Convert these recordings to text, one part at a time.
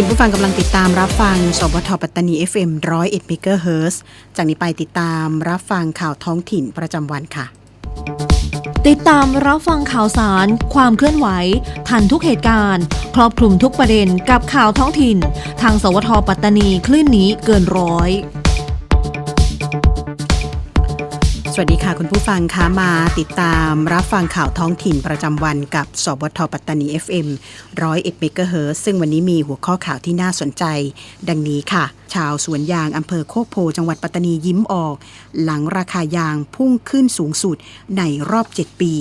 คุณผู้ฟังกำลังติดตามรับฟัง สบทปัตตานี FM 101เมกะเฮิรตซ์จากนี้ไปติดตามรับฟังข่าวท้องถิ่นประจำวันค่ะ ติดตามรับฟังข่าวสาร ความเคลื่อนไหว ทันทุกเหตุการณ์ ครอบคลุมทุกประเด็นกับข่าวท้องถิ่น ทางสวทปัตตานีคลื่นนี้เกินร้อย วัสดีค่ะ คุณผู้ฟังคะมาติดตามรับฟังข่าวท้องถิ่นประจำวันกับสบทปัตตานี FM 101เมกะเฮิร์ซึ่งวันนี้มีหัวข้อข่าวที่น่าสนใจ ดังนี้ค่ะ ชาวสวนยางอำเภอโคกโพจังหวัดปัตตานียิ้มออก หลังราคายางพุ่งขึ้นสูงสุดในรอบ 7 ปี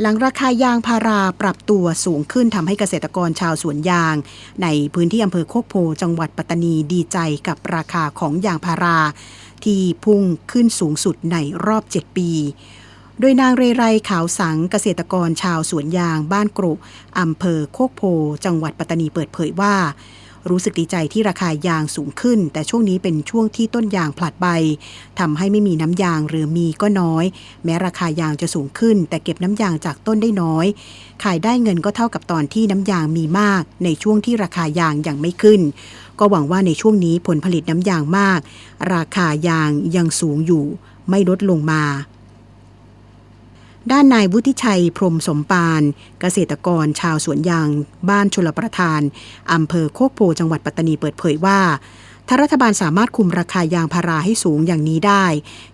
หลังราคายางพาราปรับตัวสูงขึ้นทำให้เกษตรกรชาวสวนยาง ในพื้นที่อำเภอโคกโพจังหวัดปัตตานีดีใจกับราคาของยางพารา ที่พุ่งขึ้นสูงสุดในรอบ 7 ปี โดยนางเรไรขาวสังเกษตรกรชาวสวนยางบ้านกรุอำเภอโคกโพ จังหวัดปัตตานีเปิดเผยว่า รู้สึกดีใจที่ราคายางสูงขึ้น แต่ช่วงนี้เป็นช่วงที่ต้นยางผลัดใบทำให้ไม่มีน้ำยางหรือมีก็น้อย แม้ราคายางจะสูงขึ้น แต่เก็บน้ำยางจากต้นได้น้อย ขายได้เงินก็เท่ากับตอนที่น้ำยางมีมาก ในช่วงที่ราคายางยังไม่ขึ้น ก็หวังว่าในช่วงนี้ผลผลิตน้ำยางมาก ราคายางยังสูงอยู่ ไม่ลดลงมา ด้านนายวุฒิชัยพรมสมปานเกษตรกรชาวสวนยาง บ้านชลประทานอำเภอโคกโพจังหวัดปัตตานีเปิดเผยว่า ถ้ารัฐบาลสามารถคุมราคายางพาราให้สูงอย่างนี้ได้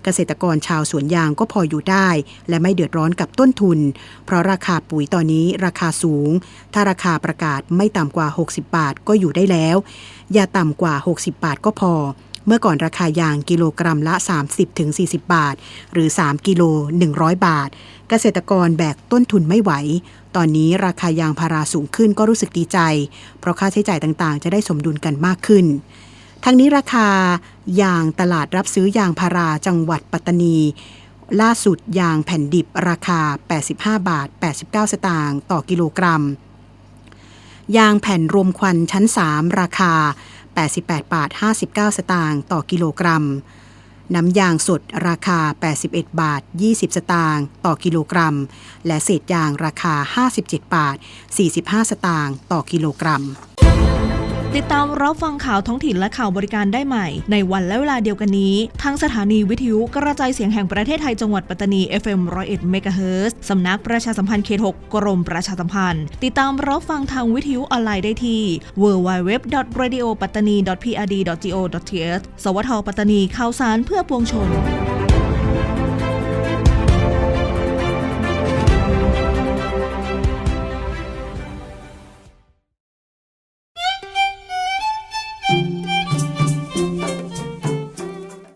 เกษตรกรชาวสวนยางก็พออยู่ได้ และไม่เดือดร้อนกับต้นทุน เพราะราคาปุ๋ยตอนนี้ราคาสูง ถ้าราคาประกาศไม่ต่ำกว่า 60 บาทก็อยู่ได้แล้ว อย่าต่ำกว่า 60 บาทก็พอ เมื่อก่อนราคายางกิโลกรัมละ 30-40 บาท หรือ 3 กิโล 100 บาท เกษตรกรแบกต้นทุนไม่ไหว ตอนนี้ราคายางพาราสูงขึ้นก็รู้สึกดีใจ เพราะค่าใช้จ่ายต่างๆ จะได้สมดุลกันมากขึ้นทั้งนี้ราคายางตลาดรับซื้อยางพาราจังหวัดปัตตานี ล่าสุดยางแผ่นดิบราคา 85 บาท 89 สตางค์ต่อกิโลกรัม ยางแผ่นรวมควันชั้น 3 ราคา 88 บาท 59 สตางค์ต่อกิโลกรัม น้ำยางสดราคา 81 บาท 20 สตางค์ต่อกิโลกรัม และเศษยางราคา 57 บาท 45 สตางค์ต่อกิโลกรัม ติดตามรับฟังข่าวท้องถิ่นและข่าวบริการได้ใหม่ ในวันและเวลาเดียวกันนี้ทั้งสถานีวิทยุกระจายเสียงแห่งประเทศไทยจังหวัดปัตตานี FM 101 MHz สำนักประชาสัมพันธ์เขต 6 กรมประชาสัมพันธ์ ติดตามรับฟังทางวิทยุออนไลน์ได้ที่ www.radiopattani.prd.go.th สวทปัตตานีข่าวสารเพื่อปวงชน